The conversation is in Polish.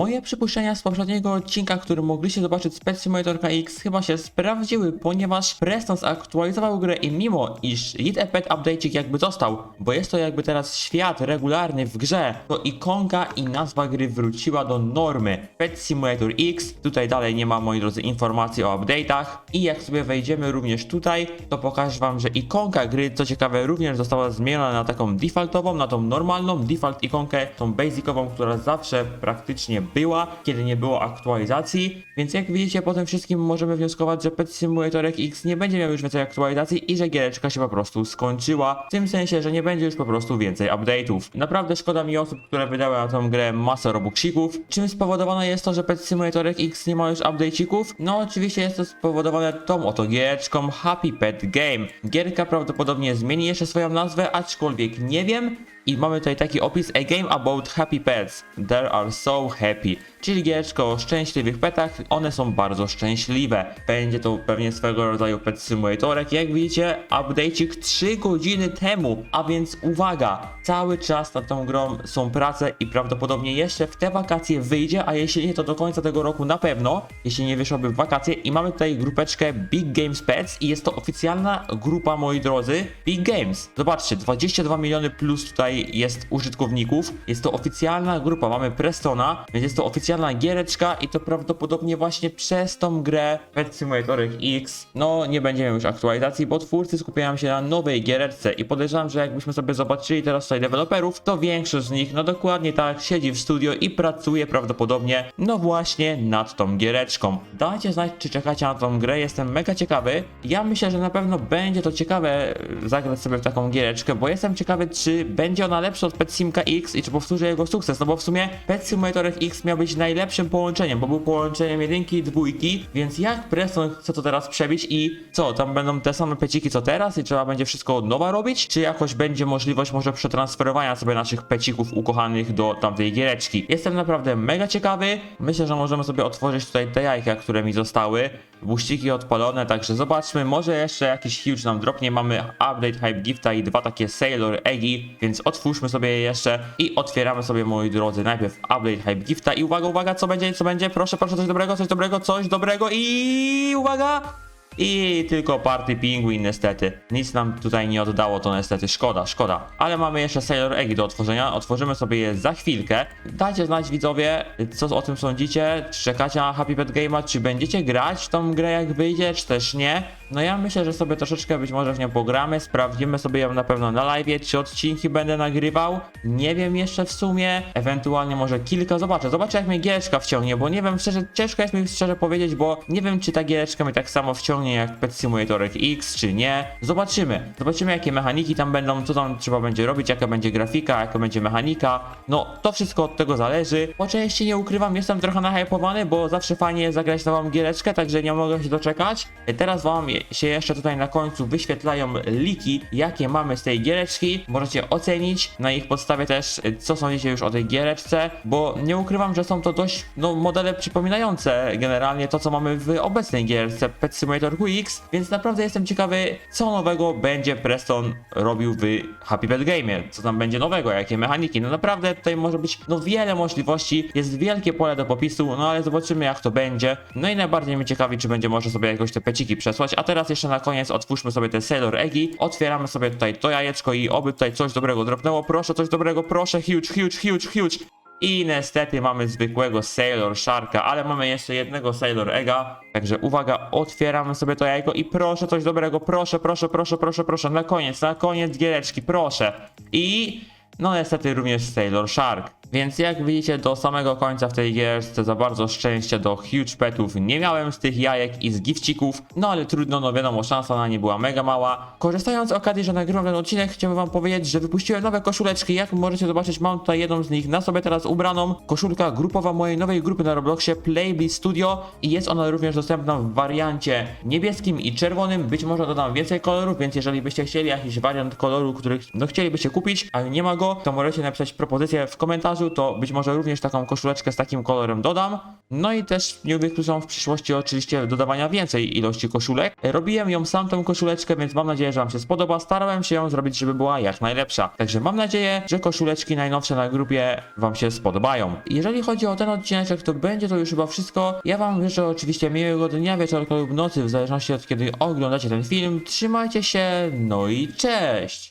Moje przypuszczenia z poprzedniego odcinka, który mogliście zobaczyć z Pet Simulator X chyba się sprawdziły, ponieważ Preston zaktualizował grę i mimo iż Lead a Pet Update'ik jakby został, bo jest to jakby teraz świat regularny w grze, to ikonka i nazwa gry wróciła do normy. Pet Simulator X, tutaj dalej nie ma moi drodzy informacji o update'ach i jak sobie wejdziemy również tutaj, to pokażę wam, że ikonka gry, co ciekawe, również została zmieniona na taką defaultową, na tą normalną default ikonkę, tą basicową, która zawsze praktycznie była, kiedy nie było aktualizacji, więc jak widzicie po tym wszystkim możemy wnioskować, że Pet Simulator X nie będzie miał już więcej aktualizacji i że giereczka się po prostu skończyła, w tym sensie, że nie będzie już po prostu więcej update'ów. Naprawdę szkoda mi osób, które wydały na tą grę masę robuxików. Czym spowodowane jest to, że Pet Simulator X nie ma już update'ików? No oczywiście jest to spowodowane tą oto giereczką Happy Pet Game. Gierka prawdopodobnie zmieni jeszcze swoją nazwę, aczkolwiek nie wiem. I mamy tutaj taki opis A game about happy pets. They are so happy. Czyli giereczka o szczęśliwych petach, one są bardzo szczęśliwe. Będzie to pewnie swego rodzaju pet simulatorek. Jak widzicie, update'ik 3 godziny temu. A więc uwaga, cały czas nad tą grą są prace i prawdopodobnie jeszcze w te wakacje wyjdzie, a jeśli nie to do końca tego roku na pewno, jeśli nie wyszłoby w wakacje. I mamy tutaj grupeczkę Big Games Pets i jest to oficjalna grupa, moi drodzy, Big Games. Zobaczcie, 22 miliony plus tutaj jest użytkowników. Jest to oficjalna grupa, mamy Prestona, więc jest to oficjalna giereczka i to prawdopodobnie właśnie przez tą grę Pet Simulator X, no nie będziemy już aktualizacji, bo twórcy skupiają się na nowej giereczce i podejrzewam, że jakbyśmy sobie zobaczyli teraz tutaj deweloperów, to większość z nich, no dokładnie tak, siedzi w studio i pracuje prawdopodobnie, no właśnie nad tą giereczką. Dajcie znać, czy czekacie na tą grę, jestem mega ciekawy. Ja myślę, że na pewno będzie to ciekawe e, zagrać sobie w taką giereczkę, bo jestem ciekawy, czy będzie ona lepsza od Pet Simka X i czy powtórzy jego sukces, no bo w sumie Pet Simulator X miał być najlepszym połączeniem, bo był połączeniem jedynki i dwójki, więc jak Preston chce to teraz przebić i co, tam będą te same peciki co teraz i trzeba będzie wszystko od nowa robić, czy jakoś będzie możliwość może przetransferowania sobie naszych pecików ukochanych do tamtej giereczki. Jestem naprawdę mega ciekawy, myślę, że możemy sobie otworzyć tutaj te jajka, które mi zostały, buściki odpalone, także zobaczmy, może jeszcze jakiś huge nam dropnie, mamy update hype gifta i dwa takie Sailor Eggi, więc otwórzmy sobie je jeszcze i otwieramy sobie, moi drodzy, najpierw update hype gifta. I uwaga, uwaga, co będzie, co będzie, proszę, proszę, coś dobrego, coś dobrego, coś dobrego i uwaga! I tylko party pinguin niestety. Nic nam tutaj nie oddało, to niestety szkoda, szkoda. Ale mamy jeszcze Sailor Egg do otworzenia, otworzymy sobie je za chwilkę. Dajcie znać widzowie, co o tym sądzicie, czy czekacie na Happy Pet Game'a, czy będziecie grać w tą grę jak wyjdzie, czy też nie. No ja myślę, że sobie troszeczkę być może w nią pogramy, sprawdzimy sobie ją na pewno na live, czy odcinki będę nagrywał. Nie wiem jeszcze w sumie, ewentualnie może kilka, zobaczę, zobaczę jak mnie giereczka wciągnie, bo nie wiem, szczerze, ciężko jest mi szczerze powiedzieć, bo nie wiem czy ta giereczka mnie tak samo wciągnie jak Pet Simulator X, czy nie. Zobaczymy, zobaczymy jakie mechaniki tam będą, co tam trzeba będzie robić, jaka będzie grafika, jaka będzie mechanika. No, to wszystko od tego zależy. Oczywiście nie ukrywam, jestem trochę nahypowany, bo zawsze fajnie zagrać nową giereczkę, także nie mogę się doczekać. Teraz wam się jeszcze tutaj na końcu wyświetlają liki, jakie mamy z tej giereczki. Możecie ocenić na ich podstawie też, co sądzicie już o tej giereczce, bo nie ukrywam, że są to dość no, modele przypominające generalnie to, co mamy w obecnej gierce Pet Simulator QX, więc naprawdę jestem ciekawy, co nowego będzie Preston robił w Happy Pet Game. Co tam będzie nowego, jakie mechaniki. No naprawdę tutaj może być no wiele możliwości, jest wielkie pole do popisu, no ale zobaczymy jak to będzie. No i najbardziej mnie ciekawi, czy będzie może sobie jakoś te peciki przesłać. A teraz jeszcze na koniec otwórzmy sobie te Sailor Eggi, otwieramy sobie tutaj to jajeczko i oby tutaj coś dobrego dropnęło. Proszę coś dobrego, proszę, huge, huge, huge, huge. I niestety mamy zwykłego Sailor Sharka, ale mamy jeszcze jednego Sailor Egga. Także uwaga, otwieramy sobie to jajko i proszę coś dobrego, proszę, proszę, proszę, proszę, proszę, na koniec, na koniec giereczki, proszę. I no niestety również Sailor Shark. Więc jak widzicie do samego końca w tej gierce za bardzo szczęścia do huge petów nie miałem z tych jajek i z gifcików, no ale trudno, no wiadomo, szansa na nie była mega mała. Korzystając z okazji, że nagrywam ten odcinek, chciałbym wam powiedzieć, że wypuściłem nowe koszuleczki, jak możecie zobaczyć mam tutaj jedną z nich na sobie teraz ubraną, koszulka grupowa mojej nowej grupy na Robloxie Playbliss Studio. I jest ona również dostępna w wariancie niebieskim i czerwonym, być może dodam więcej kolorów, więc jeżeli byście chcieli jakiś wariant koloru, który no chcielibyście kupić, ale nie ma go, to możecie napisać propozycję w komentarzu, to być może również taką koszuleczkę z takim kolorem dodam. No i też nie wykluczam w przyszłości oczywiście dodawania więcej ilości koszulek. Robiłem ją sam tą koszuleczkę, więc mam nadzieję, że wam się spodoba. Starałem się ją zrobić, żeby była jak najlepsza. Także mam nadzieję, że koszuleczki najnowsze na grupie wam się spodobają. Jeżeli chodzi o ten odcinek, to będzie to już chyba wszystko. Ja wam życzę oczywiście miłego dnia, wieczorka lub nocy, w zależności od kiedy oglądacie ten film. Trzymajcie się, no i cześć!